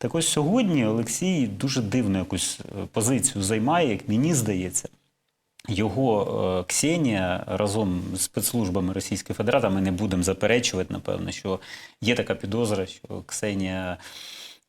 Так ось сьогодні Олексій дуже дивну якусь е, позицію займає, як мені здається. Його е, Ксенія разом з спецслужбами Російської Федерації, ми не будемо заперечувати, напевно, що є така підозра, що Ксенія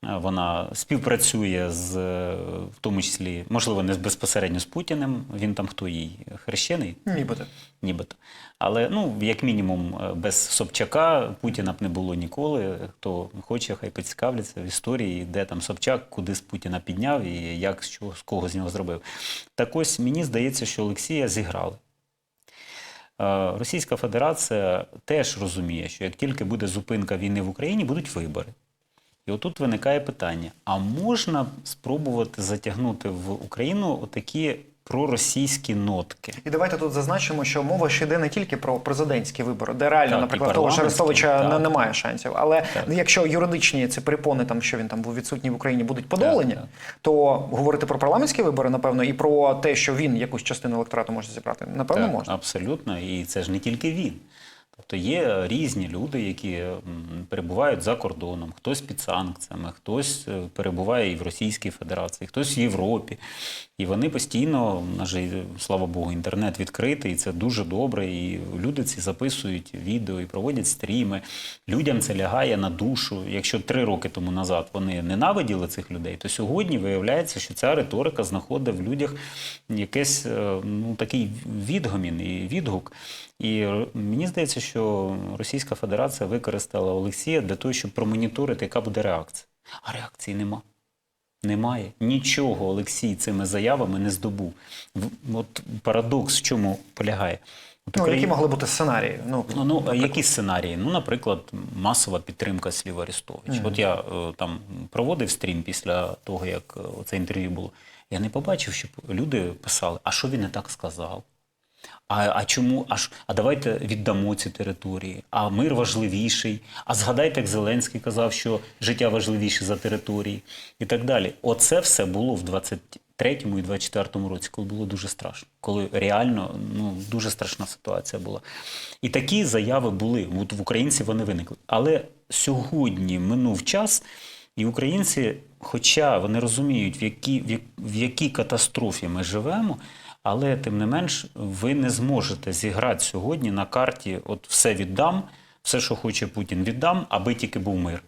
вона співпрацює з, е, в тому числі, можливо, не безпосередньо з Путіним. Він там хто їй хрещений, Нібито. нібито. Але ну, як мінімум, е, без Собчака Путіна б не було ніколи. Хто хоче, хай поцікавляться в історії, де там Собчак, куди з Путіна підняв і як що, з кого з нього зробив. Так ось мені здається, що Олексія зіграли. Е, Російська Федерація теж розуміє, що як тільки буде зупинка війни в Україні, будуть вибори. І отут виникає питання: а можна спробувати затягнути в Україну отакі проросійські нотки? І давайте тут зазначимо, що мова ще йде не тільки про президентські вибори, де реально, Так, наприклад, того не- так. немає шансів. Але Так. якщо юридичні ці перепони, там що він там був відсутній в Україні, будуть подолані, так. то говорити про парламентські вибори, напевно, і про те, що він якусь частину електорату може зібрати, напевно, Так, можна. Абсолютно, і це ж не тільки він. Тобто є різні люди, які перебувають за кордоном, хтось під санкціями, хтось е, перебуває і в Російській Федерації, хтось в Європі. І вони постійно, слава Богу, інтернет відкритий, і це дуже добре. І люди ці записують відео і проводять стріми. Людям це лягає на душу. Якщо три роки тому назад вони ненавиділи цих людей, то сьогодні виявляється, що ця риторика знаходить в людях якийсь е, ну, такий відгомін і відгук. І мені здається, що Російська Федерація використала Олексія для того, щоб промоніторити, яка буде реакція. А реакції нема. Немає. Нічого Олексій цими заявами не здобув. От парадокс в чому полягає. От Ну, які могли бути сценарії? Ну, Ну, ну а які сценарії? Ну, наприклад, масова підтримка слів Арестовича. От я е, там проводив стрім після того, як е, це інтерв'ю було. Я не побачив, щоб люди писали, а що він не так сказав? А, а чому? А, ж- а давайте віддамо ці території. А мир важливіший. А згадайте, як Зеленський казав, що життя важливіше за території, і так далі. Оце все було в 23-му і 24-му році, коли було дуже страшно, коли реально ну, дуже страшна ситуація була. І такі заяви були. От в українців вони виникли. Але сьогодні минув час, і українці, хоча вони розуміють, в якій, в в якій катастрофі ми живемо, але тим не менш, ви не зможете зіграти сьогодні на карті: от все віддам, все, що хоче Путін, віддам, аби тільки був мир.